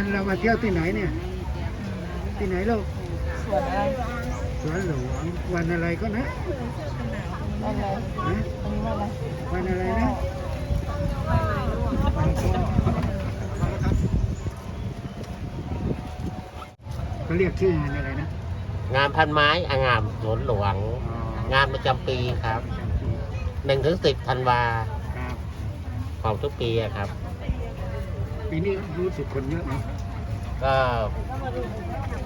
านเรามาเที่ยวที่ไหนเนี่ย ที่ไหนลูกสวนอะไรสวนหลวงวันอะไรก็นะวันอะไรนะอันนี้วันอะไรวันอะไรนะเขาเรียกชื่องานอะไรนะงานพันไม้อางามสวนหลวงอ๋องานประจำปีครับหนึ่งถึงสิบธันวาครับของทุกปีอะครับ ปีนี้รู้สึกคนเยอะไหมก็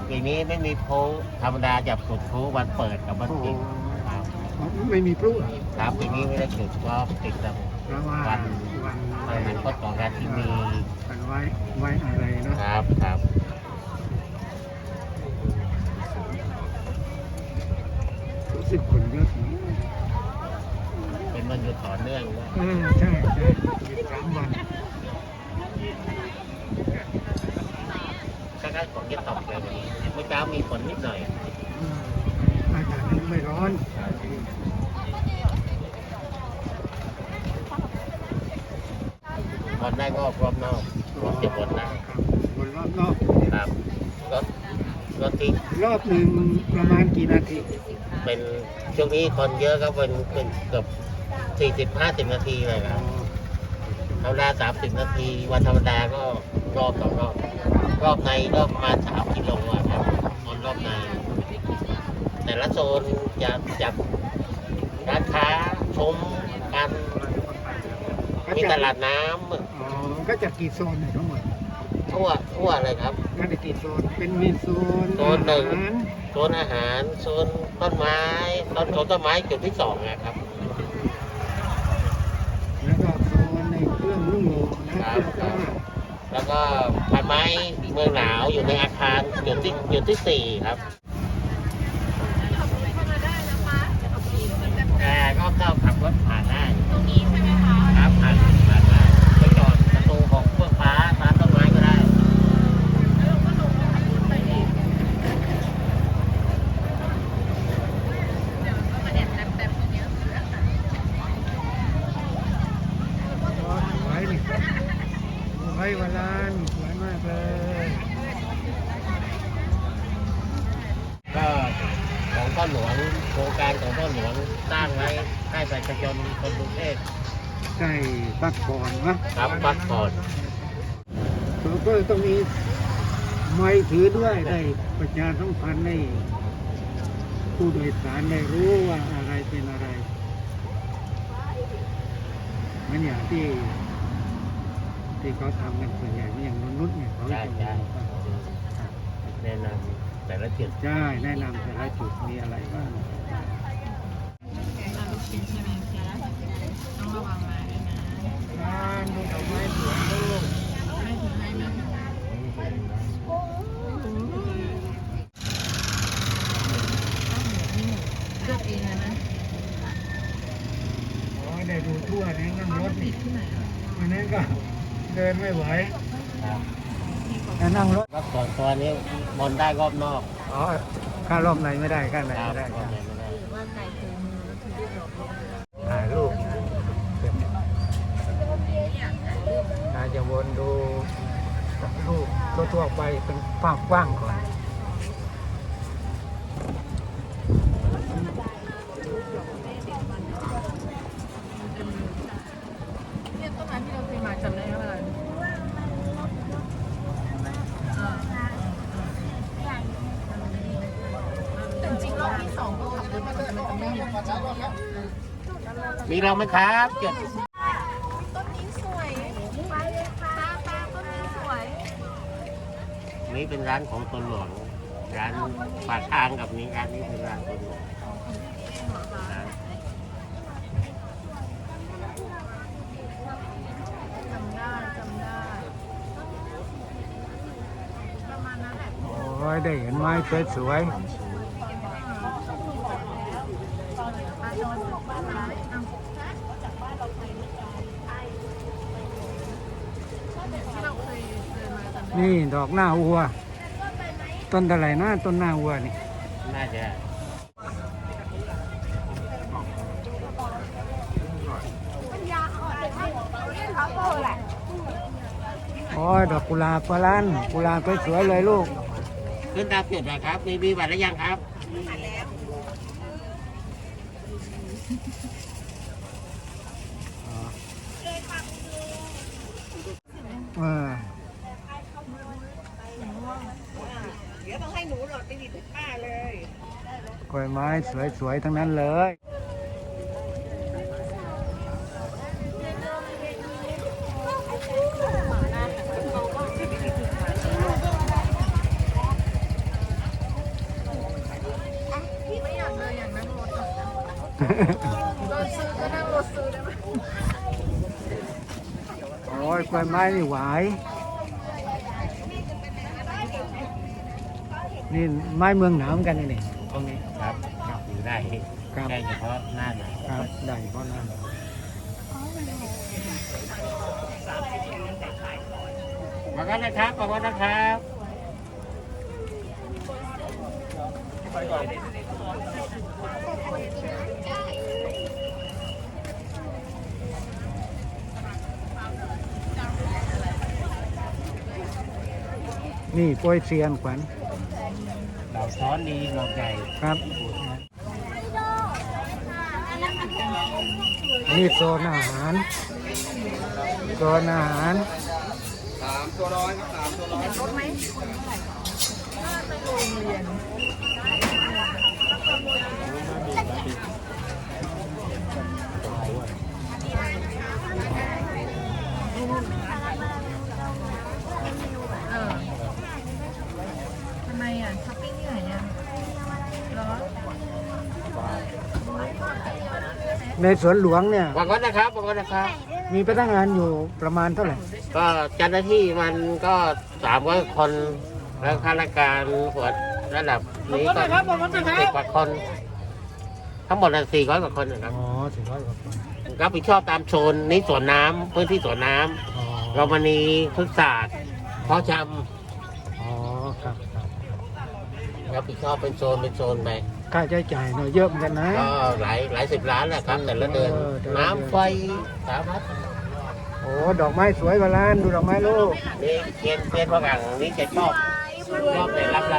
ปีนี้ไม่มีโพลธรรมดาจับสุดโพลวันเปิดกับวันโอ้โหปิดครับไม่มีพลุเหรอครับปีนี้ไม่ได้จุดก็ติดกับเพราะว่าวันวันอนาคตของการที่มีวันไว้ไว้อะไรเนาะครับครับรู้สึกคนเยอะเป็นวันหยุดต่อเนื่องด้วยเออใช่ใช่หยุดสามวันใกล้ๆฝนจะตกเลยวันนี้เมื่อเช้ามีฝนนิดหน่อยอืมอากาศไม่ร้อนบอลได้ก็พร้อมนอกพร้อมจะบอลได้ครับวนรอบนอกครับรถรถที่รอบหนึ่งประมาณกี่นาที เป็นช่วงนี้คนเยอะก็เป็นเป็นเกือบสี่สิบห้าสิบนาทีเลยครับ ธรรมดาสามสิบนาที วันธรรมดาก็รอบต่อรอบ รอบในรอบประมาณสามกิโลอะครับบนรอบใน แต่ละโซนจะจับร้านค้าชมกันมีตลาดน้อ๋อก็จะกี่โซนเนี่ยทั้งหมดำทั่วทั่วเลยครับก็จะกี่โซน เป็นมีโซนโซนหนึ่ง อาารโซนอาหารโซนต้นไม้ต้นโซนต้นไม้จุดที่สองนะครับ แล้วก็โซนในเครื่อง นุ่งห่มนะครับเสื้อผ้าแล้วก็พันไม้เมืองหนาวอยู่ในอาคารอยู่ที่อยู่ที่สี่ครับแต่ก็เข้าขับรถผ่านได้ตรงนี้ใช่ไหมคะครับผ่านผ่านได้ไปจอดประตูของเฟื่องฟ้าร้านต้นไม้ก็ได้ ไว้นี่ไว้วันลานสวยมากเลย ก็ของพ่อหลวงโครงการของพ่อหลวงสร้างไว้ให้ประชาชนคนกรุงเทพ ใกล้พั กผ่อนนะครับพักผ่อนโชเฟอร์ต้องมีไม้ถือด้วยได้ประชาสัมพันธ์ให้ผู้โดยสารได้รู้ว่าอะไรเป็นอะไรเหมันอย่างที่ที่เขาทำกันส่วนใหญ่ไม่อย่างมนุษย์เนี่ยเขาใช่จะใช่บอกว่าแนะนำแต่ละจุดใช่แนะนำแต่ละจุดมีอะไรบ้างลูกชิ้นใช่ไหม งานมีดอกไม้สวยลูกไม่ถึงให้ไม่ถึงเลือกเองเลยนะโอ้ยได้ดูทั่วนะนั่งรถตินี่ดที่ไหนอะวันนั้นก็เดินไม่ไหวแต่นั่งรถรอบส่วนตัวนี้บนได้รอบนอก อ๋อข้ารอบในไม่ได้ข้างในครับไม่ได้รอบในไม่ได้ ว่าไก่คือมือแล้วถือดอก ถ่ายรูปอาจจะวนดูรูป ทั่วๆไปเป็นกว้างๆก่อนเนี่ยต้นไม้ที่เราเคยมาจำได้ไหมเวลาแต่จริงรอบที่สองก็ขับรถมาจำไม่จำได้หมดมีเราไหมครับจุด นี้เป็นร้านของตนหลวง ร้านปากทางกับนี้ร้านนี้เป็นร้านตนหลวงร้านจำได้จำได้ประมาณนั้นแหละ โอ้ยได้เห็นไม้สวยที่เราเคยเดิ นมาจำได้ๆนี่ดอกหน้าวัว ต้นอะไรนะต้นหน้าวัวนี่น่าจะอโอ้ยดอกกุหลาบปลาลันกุหลาบสวยๆเลยลูก ขึ้นตามจุดนะครับ มีมีบัตรหรือยังครับ เออ เดี๋ยวต้องให้หนูหลอดไปดิบให้ป้าเลย กล้วย ไม้สวยๆทั้งนั้นเลยไม่อยากเลยอยางรถรถซื้อก็นั่งรถซื้อได้ไหมโอ้ยกล้วยไม้นี่หวาย นี่ไม้เมืองหนาวเหมือนกันนี่ะนี่ตรงนี้ ครับอยู่ได้ ครับแค่เฉพาะหน้าหนาวครับได้เพราะนั้นมากันนะครับมากันนะครับนี่กล้วยเซียนขวัญดาวซ้อนดีดอกใหญ่ครับ นี่โซนอาหารโซนอาหารรถไหมไปโรงเรียน ในสวนหลวงเนี่ยมากันนะครับมากันนะครับ มีพนักงานอยู่ประมาณเท่าไหร่ก็เจ้าหน้าที่มันก็สามร้อยคน แล้วข้าราชการหัวระดับนี้ก็สิบกว่าคน ทั้งหมดสี่ร้อยกว่าคนนะครับอ๋อสี่ร้อยกว่าคนรับผิดชอบตามโซนนี้สวนน้ำพื้นที่สวนน้ำอ๋อเรามานีพฤกษศาสตร์เพาะชอ๋อครับครับำรับผิดชอบเป็นโซนเป็นโซนไป ค่าใช้จ่ายเนอะเยอะเหมือนกันนะ ก็หลายหลายสิบล้านแหละครับ แต่ละเดือนเออแต่ละเดือน น้ำไฟสามารถโอ้ดอกไม้สวยกว่าล้านดูดอกไม้ลูกนี่เทียนเทียนพลังนี่จะชอบชอบในรับไร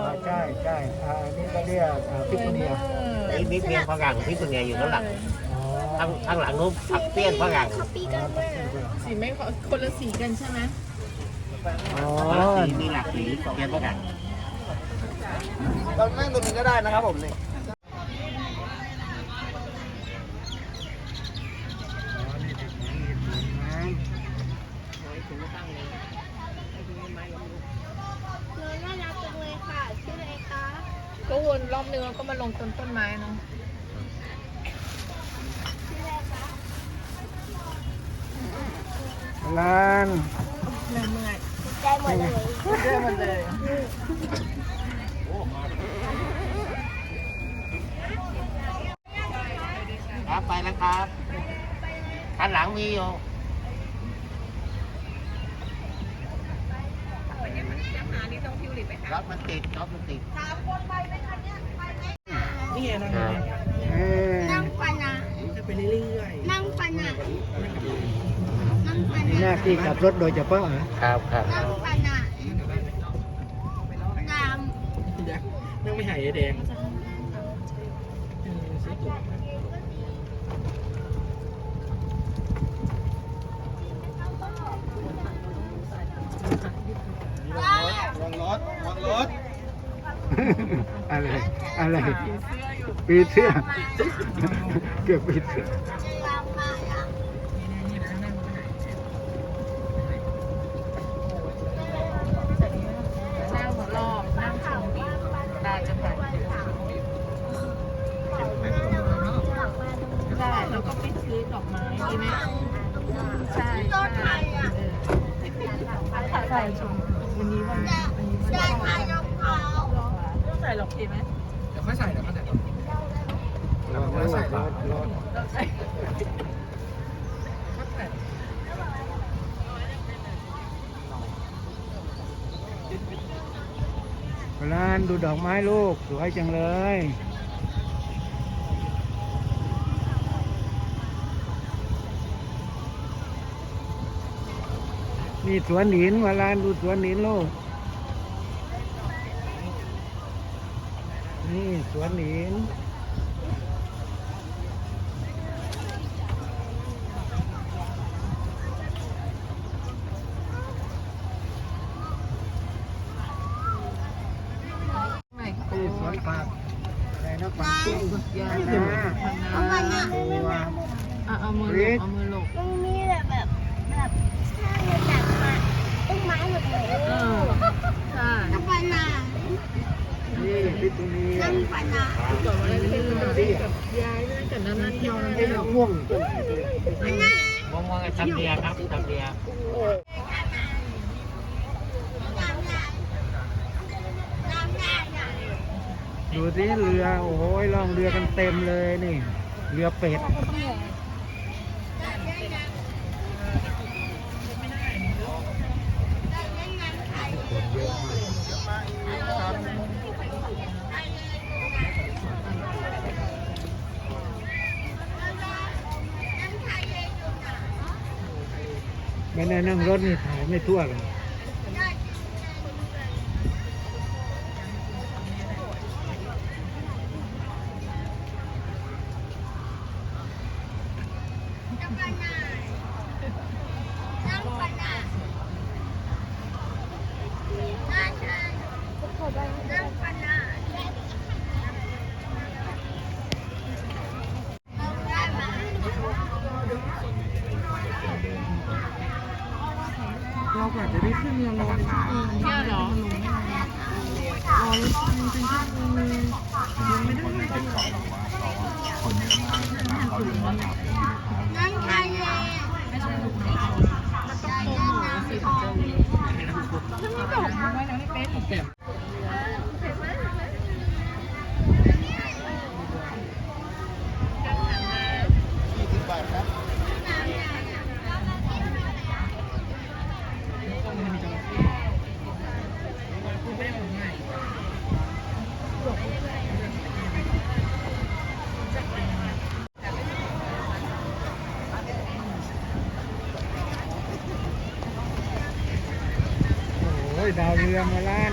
อ่าใช่ใช่อ่านี่ก็เรียกอ่าพิคุเนียนี่นี่เทียนพลังที่คุณยายอยู่ข้างหลังอ๋อข้างข้างหลังนู้นผักเตี้ยนพลังสีไม่ขอคนละสีกันใช่ไหมอ๋อสีมีหลักสีเทียนพลัง เรานั่งตรงนี้ก็ได้นะครับผมนี่ น่ารักจังเลยค่ะ ชื่ออะไรคะ ก็วนรอบนึงแล้วก็มาลงต้นต้นไม้เนาะ ล้าน เมื่อยเมื่อย ได้หมดเลย เรื่อยหมดเลย ครับไปแล้วครับข้างหลังมีอยู่รถมันติดรถมันติดนี่ไงนะอ่าเอ้ยนั่งฟันนะจะไปเรื่อยนั่งฟันนะนั่งฟันมีหน้านะที่ขับรถโดยเฉพาะเหรอครับครับนั่งฟันนะน้ๆเดี๋ยวนั่งไม่หายไอ้แดงเออซื้อตั๋วมาำ วางรถวาง รถ อะไร อะไรปีเสื้อเกือบปีเสื้อนั่งหัวรอบนั่งชมวิวตาจะไปได้แล้วก็ไปซื้อดอกไม้ดีไหมใช่ใช่ถ่ายถ่ายชมวันนี้วันนี้วันนี้วัน ได้ถ่ายรองเต้องใส่หลอกทีไหมเดี๋ยวค่อยใส่เดี๋ยวค่อยใส่เราไม่ใส่รอดรอดเราใส่ร้านดูดอกไม้ลูกสวยจังเลยนี่สวนหินมาลานดูสวนหินลูก นี่สวนหลิน ม่วงม่วงม่วงกับจำเดียครับจำเดียดูสิเรือ โอ้โหลองเรือกันเต็มเลยนี่ เรือเป็ด ไม่ได้นั่งรถนี่ถ่ายไม่ทั่วเลย người mà la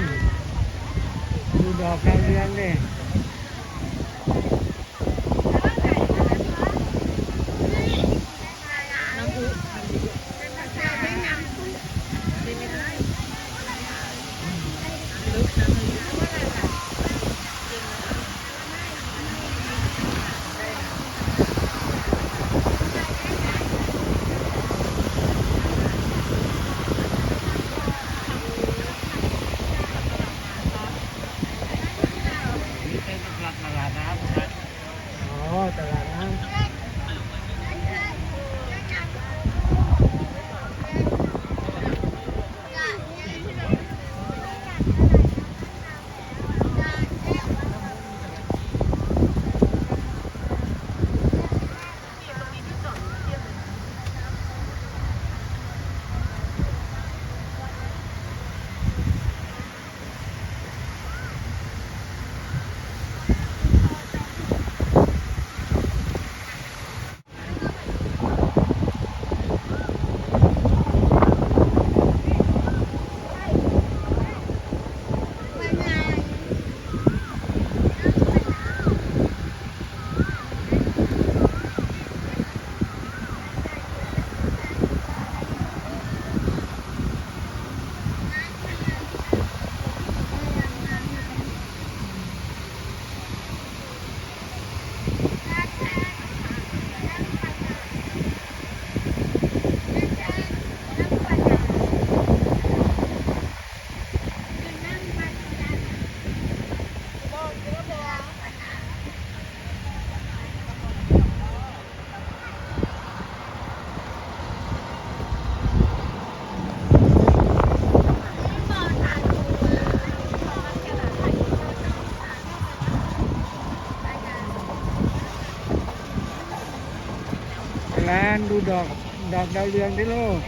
đọt đọt đào điền đi luôn.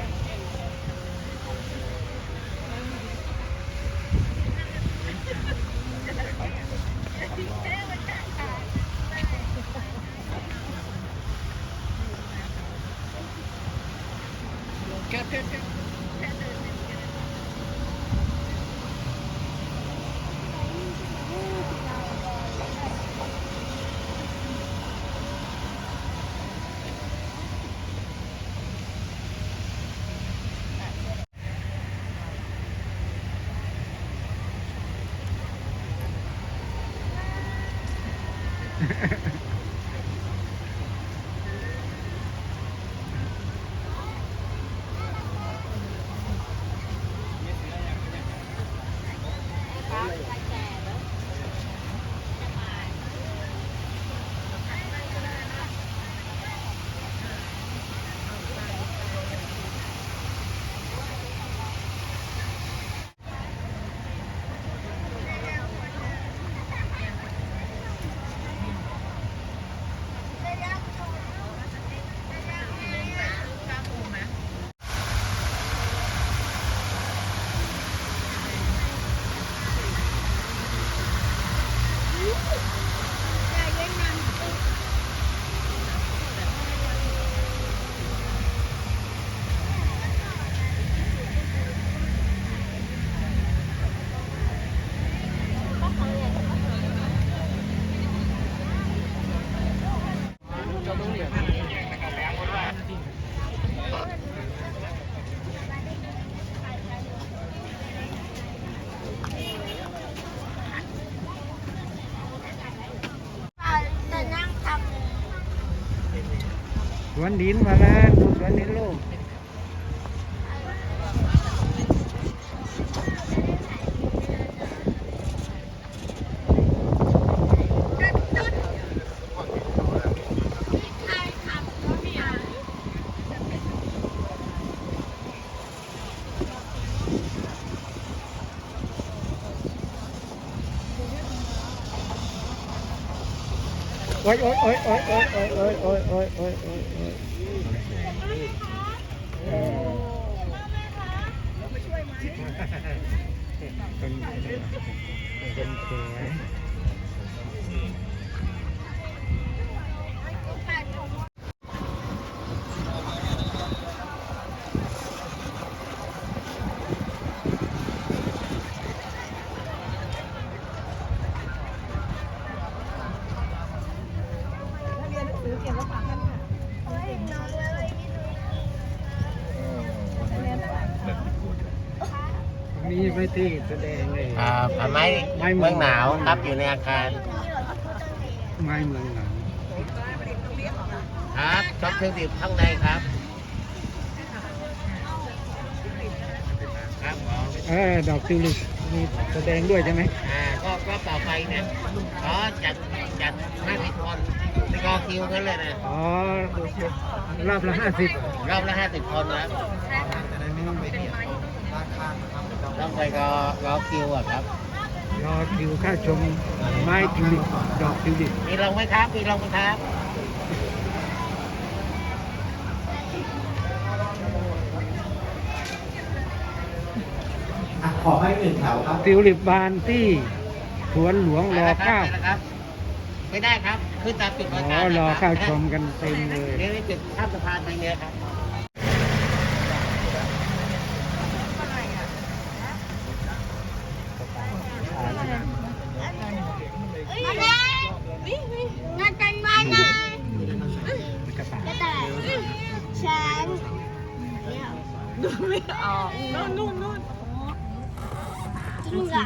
มันดินมาแล้วดูสวนดินโลกำใครทำก็มีอะไร โอ้ยโอ้ยโอ้ยโอ้ยโอ้ยโอ้ยโอ้ยโอ้ยโอ้ยโอ้ยโอ้ยโออเป็นเป็นสวย เฮ้ยน้องเลยนี่ดู มีไปที่แสดงเลยอ่าผาไม้ไม้เมืเมือองงหนาวครับอยู่ในอาคารไม้เมืองหลังครับช็อปเครื่องดื่มข้างในครับครับผมเออดอกทิวลิปมีแสดงด้วยใช่ไหมอ่าก็ก็ต่อไปเนี่ยก็จัดจัดห้าสิบคน รอคิวกันเลยนะอ๋อรอบละห้าสิบรอบละห้าสิบคนนะต้องไปรอรอคิวอะครับ รอคิวเข้าชมไม้ทิวลิปดอกทิวลิปมีลงไหมครับมีลงไหมครับขอให้หนึ่งแถวครับ ทิวลิปบานที่สวนหลวงรอเก้าไปแล้วครับไม่ได้ครับ ขึ้นตามปิดอ๋อรอเข้าชมกันเต็มเลยเรียไม่ปิดข้ามสะพานไปเนี่ยครับดูไม่ออกนู่นนู่นนู่นจริงอะ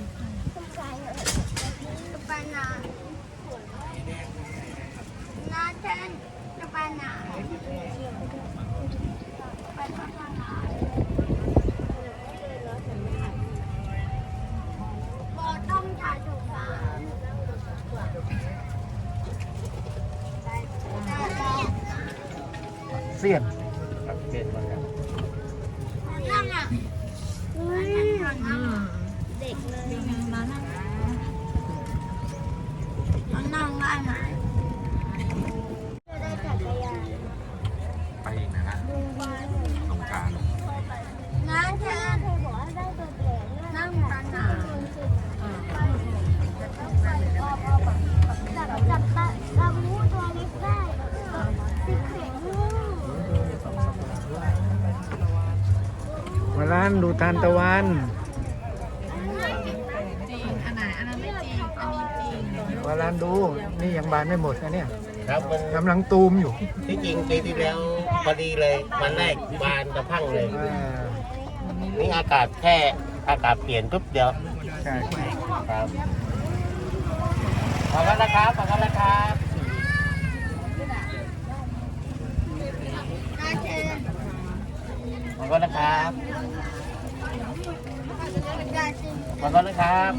เสียนปนั่งอะเด็กเลยานดูทานตะวันจริงอันไหนอันนั้นไม่จริงอันนี้จริงมาร้านดูนี่ยังบานไม่หมดนะเนี่ยครับมันกำลังตูมอยู่ที่จริงปีที่แล้วพอดีเลยวันแรกบานตะพังเลย อ่านี่อากาศแค่อากาศเปลี่ยนปุ๊บเดียวใช่ใช่ครับขอบคุณนะครับขอบคุณนะครับน่าเจอขอบคุณนะครับน่าเจอ ขอบคุณนะครับ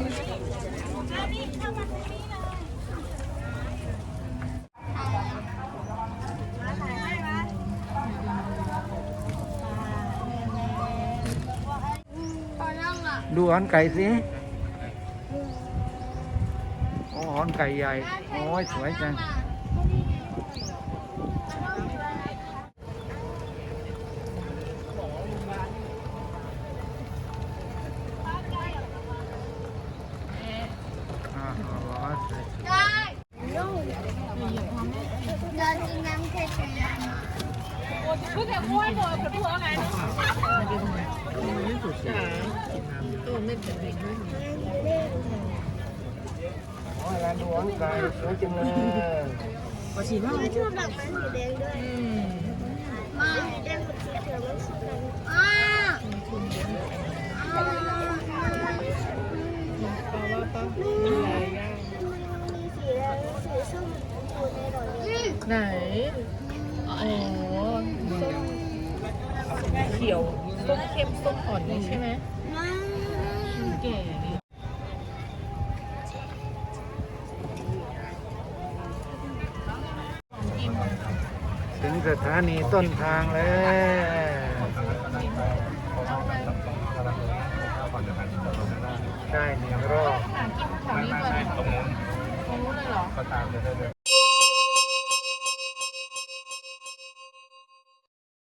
ดูหอนไก่สิโอ้หอนไก่ใหญ่ โอ้ยสวยจัง ไหน อ๋อส้มเขียวส้มเข้มส้มอ่อนนี่ใช่ไหมมาแก่ดิถึงสถานีต้นทางแล้วใช่หนึ่งรอบหากินของนี้ก่อนตรงนู้นเลยเหรอ